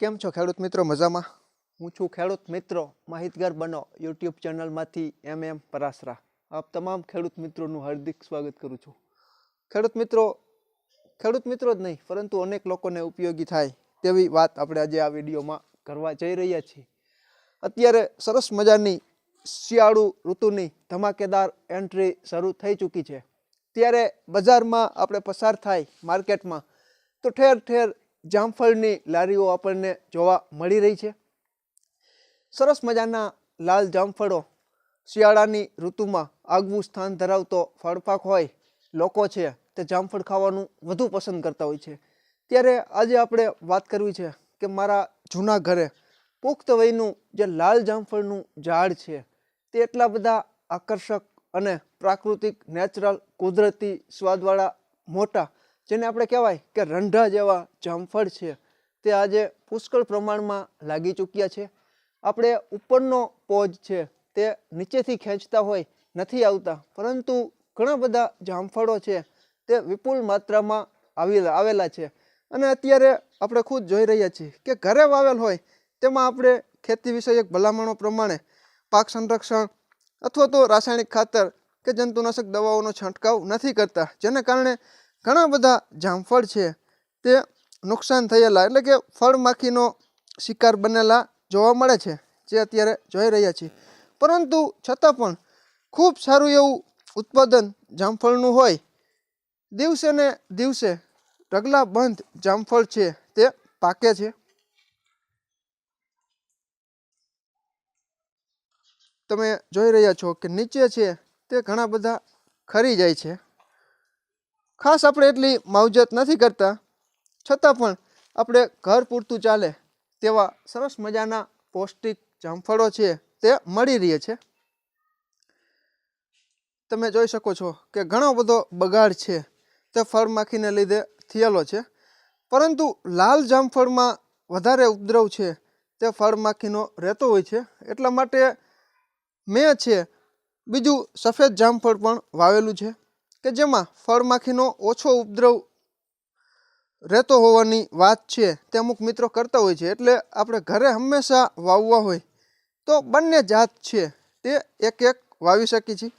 કેમ છો ખેડૂત મિત્રો મજામાં? હું છું ખેડૂત મિત્રો માહિતગાર બનો યુટ્યુબ ચેનલમાંથી એમ એમ પરાસરા. આપ તમામ ખેડૂત મિત્રોનું હાર્દિક સ્વાગત કરું છું. ખેડૂત મિત્રો ખેડૂત મિત્રો જ નહીં, પરંતુ અનેક લોકોને ઉપયોગી થાય તેવી વાત આપણે આજે આ વિડીયોમાં કરવા જઈ રહ્યા છીએ. અત્યારે સરસ મજાની શિયાળુ ઋતુની ધમાકેદાર એન્ટ્રી શરૂ થઈ ચૂકી છે. ત્યારે બજારમાં આપણે પસાર થાય માર્કેટમાં, તો ઠેર ઠેર જામફળની લારીઓ આપણને જોવા મળી રહી છે. સરસ મજાના લાલ જામફળો શિયાળાની ઋતુમાં આગવું સ્થાન ધરાવતો ફળપાક હોય, લોકો છે તે જામફળ ખાવાનું વધુ પસંદ કરતા હોય છે. ત્યારે આજે આપણે વાત કરવી છે કે મારા જૂના ઘરે પુખ્ત વયનું જે લાલ જામફળનું ઝાડ છે, તે એટલા બધા આકર્ષક અને પ્રાકૃતિક, નેચરલ, કુદરતી સ્વાદવાળા, મોટા જેને આપણે કહેવાય કે રંઢા જેવા જામફળ છે, તે આજે પુષ્કળ પ્રમાણમાં લાગી ચૂક્યા છે. આપણે ઉપરનો પોજ છે, તે નીચેથી ખેંચતા હોય, નથી આવતા. પરંતુ ઘણા બધા જામફળો છે, તે વિપુલ માત્રામાં આવી આવેલા છે. અને અત્યારે આપણે ખુદ જોઈ રહ્યા છીએ કે ઘરે વાવેલ હોય, તેમાં આપણે ખેતી વિષયક ભલામણો પ્રમાણે પાક સંરક્ષણ અથવા તો રાસાયણિક ખાતર કે જંતુનાશક દવાઓનો છંટકાવ નથી કરતા. જેને કારણે ઘણા બધા જામફળ છે, તે નુકસાન થયેલા, એટલે કે ફળમાખીનો શિકાર બનેલા જોવા મળે છે, જે અત્યારે જોઈ રહ્યા છીએ. પરંતુ છતાં પણ ખૂબ સારું એવું ઉત્પાદન જામફળનું હોય. દિવસે ને દિવસે ઢગલા બંધ જામફળ છે, તે પાકે છે. તમે જોઈ રહ્યા છો કે નીચે છે, તે ઘણા બધા ખરી જાય છે. ખાસ આપણે એટલી માવજત નથી કરતા. છતાં પણ આપણે ઘર પૂરતું ચાલે તેવા સરસ મજાના પૌષ્ટિક જામફળો છે તે મળી રહે છે. તમે જોઈ શકો છો કે ઘણો બધો બગાડ છે તે ફળમાખીને લીધે થયેલો છે. પરંતુ લાલ જામફળમાં વધારે ઉપદ્રવ છે તે ફળમાખીનો રહેતો હોય છે. એટલા માટે મેં છે બીજું સફેદ જામફળ પણ વાવેલું છે. કે જેમાં ફળમાખીનો ઓછો ઉપદ્રવ રહેતો હોવાની વાત છે તે અમુક મિત્રો કરતા હોય છે. એટલે આપણે ઘરે હંમેશા વાવવા હોય તો બંને જાત છે તે એક એક વાવી શકીએ છીએ.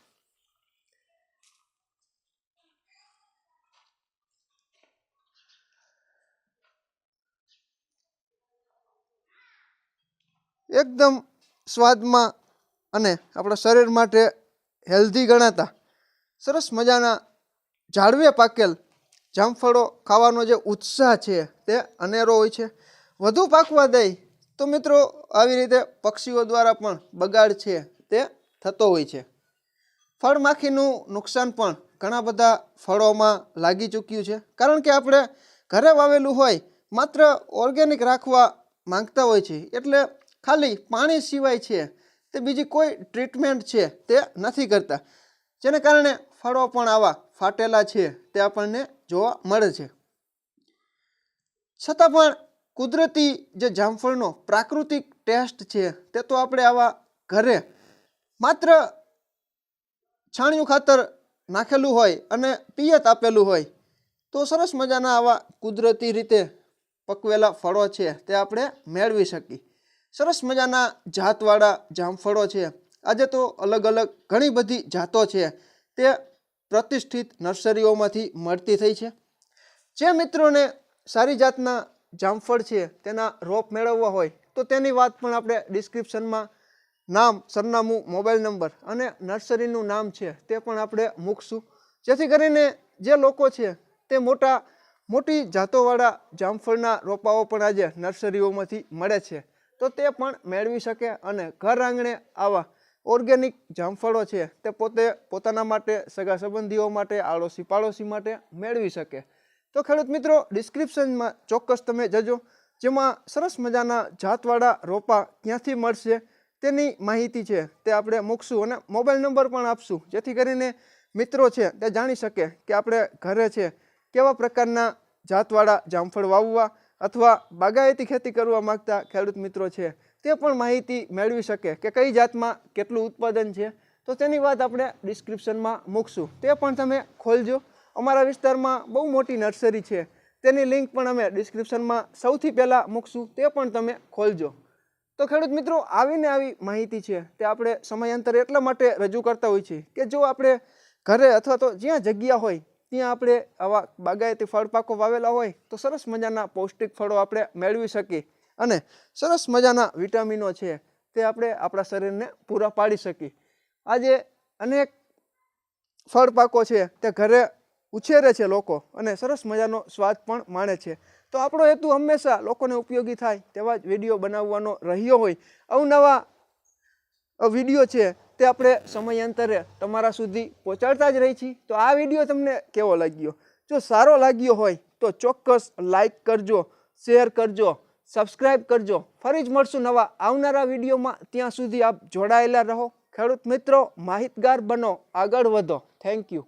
એકદમ સ્વાદમાં અને આપણા શરીર માટે હેલ્ધી ગણાતા સરસ મજાના ઝાડવે પાકેલ જામફળો ખાવાનો જે ઉત્સાહ છે તે અનેરો હોય છે. વધુ પાકવા દઈ તો મિત્રો આવી રીતે પક્ષીઓ દ્વારા પણ બગાડ છે તે થતો હોય છે. ફળમાખીનું નુકસાન પણ ઘણા બધા ફળોમાં લાગી ચૂક્યું છે. કારણ કે આપણે ઘરે વાવેલું હોય માત્ર ઓર્ગેનિક રાખવા માંગતા હોય છે. એટલે ખાલી પાણી સિવાય છે તે બીજી કોઈ ટ્રીટમેન્ટ છે તે નથી કરતા. જેને કારણે ફળો પણ આવા ફાટેલા છે તે આપણને જોવા મળે છે. છતાં પણ કુદરતી જે જામફળનો પ્રાકૃતિક ટેસ્ટ છે તે તો આપણે આવા ઘરે માત્ર છાણિયું ખાતર નાખેલું હોય અને પિયત આપેલું હોય તો સરસ મજાના આવા કુદરતી રીતે પકવેલા ફળો છે તે આપણે મેળવી શકીએ. સરસ મજાના જાતવાળા જામફળો છે. આજે તો અલગ અલગ ઘણી બધી જાતો છે. તે પ્રતિષ્ઠિત નર્સરીઓમાંથી મળતી થઈ છે. જે મિત્રોને સારી જાતના જામફળ છે, તેના રોપ મેળવવા હોય, તો તેની વાત પણ આપણે ડિસ્ક્રિપ્શનમાં નામ, સરનામું, મોબાઈલ નંબર અને નર્સરીનું નામ છે, તે પણ આપણે મૂકશું. જેથી કરીને જે લોકો છે, તે મોટા, મોટી જાતોવાળા જામફળના રોપાઓ પણ આજે નર્સરીઓમાંથી મળે છે. તો તે પણ મેળવી શકે અને ઘર આંગણે આવા ઓર્ગેનિક જામફળો છે તે પોતે પોતાના માટે, સગા સંબંધીઓ માટે, આડોશી પાડોશી માટે મેળવી શકે. તો ખેડૂત મિત્રો, ડિસ્ક્રિપ્શનમાં ચોક્કસ તમે જજો, જેમાં સરસ મજાના જાતવાળા રોપા ક્યાંથી મળશે તેની માહિતી છે, તે આપણે મૂકશું અને મોબાઈલ નંબર પણ આપશું, જેથી કરીને મિત્રો છે તે જાણી શકે કે આપણે ઘરે છે કેવા પ્રકારના જાતવાળા જામફળ વાવવા અથવા બાગાયતી ખેતી કરવા માંગતા ખેડૂત મિત્રો છે. તે પણ માહિતી મેળવી શકે કે કઈ જાતમાં કેટલું ઉત્પાદન છે. તો તેની વાત આપણે ડિસ્ક્રિપ્શનમાં મૂકશું. તે પણ તમે ખોલજો. અમારા વિસ્તારમાં બહુ મોટી નર્સરી છે. તેની લિંક પણ અમે ડિસ્ક્રિપ્શનમાં સૌથી પહેલાં મૂકશું. તે પણ તમે ખોલજો. તો ખેડૂત મિત્રો, આવીને આવી માહિતી છે તે આપણે સમયાંતરે એટલા માટે રજૂ કરતા હોઈએ છીએ કે જો આપણે ઘરે અથવા તો જ્યાં જગ્યા હોય, ત્યાં આપણે આવા બાગાયતી ફળ પાકો વાવેલા હોય, તો સરસ મજાના પૌષ્ટિક ફળો આપણે મેળવી શકીએ. અને સરસ મજાના વિટામિનો છે તે આપણે આપણા શરીરને પૂરા પાડી શકીએ. આજે અનેક ફળ પાકો છે તે ઘરે ઉછેરે છે લોકો અને સરસ મજાનો સ્વાદ પણ માણે છે. તો આપણો હેતુ હંમેશા લોકોને ઉપયોગી થાય તેવા જ વીડિયો બનાવવાનો રહ્યો હોય. અવનવા વીડિયો છે તે આપણે સમયાંતરે તમારા સુધી પહોંચાડતા જ રહી છીએ તો આ વીડિયો તમને કેવો લાગ્યો? જો સારો લાગ્યો હોય તો ચોક્કસ લાઈક કરજો, શેર કરજો સબસ્ક્રાઈબ કરજો. ફરી જ મળશું નવા આવનારા વિડીયોમાં. ત્યાં સુધી આપ જોડાયેલા રહો. ખેડૂત મિત્રો, માહિતગાર બનો. આગળ વધો. Thank you